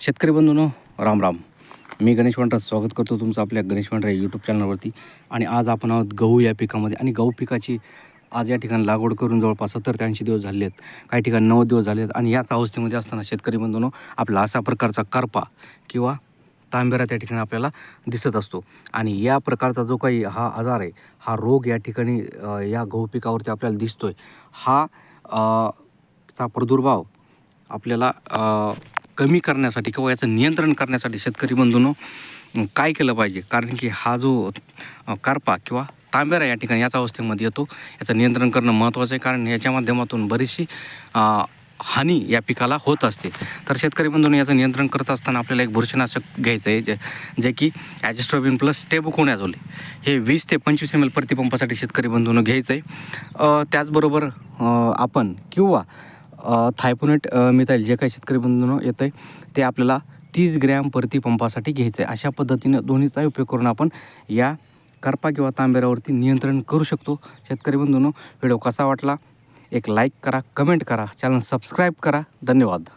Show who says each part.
Speaker 1: शेतकरी बंधूनो राम राम. मी गणेश पांढरा स्वागत करतो तुमचं आपल्या गणेश पांढरा यूट्यूब चॅनलवरती आणि आज आपण आहोत गहू या पिकामध्ये. आणि गहू पिकाची आज या ठिकाणी लागवड करून जवळपास सत्तर ते ऐंशी दिवस झाले आहेत काही ठिकाणी नव्वद दिवस झाले आहेत आणि याच अवस्थेमध्ये असताना शेतकरी बंधूनो आपला असा प्रकारचा करपा किंवा तांबेरा त्या ठिकाणी आपल्याला दिसत असतो. आणि या प्रकारचा जो काही हा आजार आहे हा रोग या ठिकाणी या गहू पिकावरती आपल्याला दिसतो आहे हा चा प्रादुर्भाव आपल्याला कमी करण्यासाठी किंवा याचं नियंत्रण करण्यासाठी शेतकरी बंधूंनो काय केलं पाहिजे? कारण की हा जो कारपा किंवा तांबेरा या ठिकाणी याच अवस्थेमध्ये येतो. याचं नियंत्रण करणं महत्त्वाचं आहे कारण याच्या माध्यमातून बरीचशी हानी या पिकाला होत असते. तर शेतकरी बंधूंनो याचं नियंत्रण करत असताना आपल्याला एक बुरशीनाशक घ्यायचं आहे जे जे की ॲजिस्ट्रोबिन प्लस टेबुकोनॅझोल हे वीस ते पंचवीस एम एल प्रतिपंपासाठी शेतकरी बंधूंनो घ्यायचं आहे त्याचबरोबर आपण किंवा थायपोनेट मिथाईल जे काही शेतकरी बंधूंनो येतं आहे ते आपल्याला तीस ग्रॅम प्रति पंपासाठी घ्यायचं आहे अशा पद्धतीनं दोन्हीचा उपयोग करून आपण या करपा किंवा तांबेऱ्यावरती नियंत्रण करू शकतो. शेतकरी बंधूंनो व्हिडिओ कसा वाटला? एक लाईक करा कमेंट करा चॅनल सबस्क्राईब करा. धन्यवाद.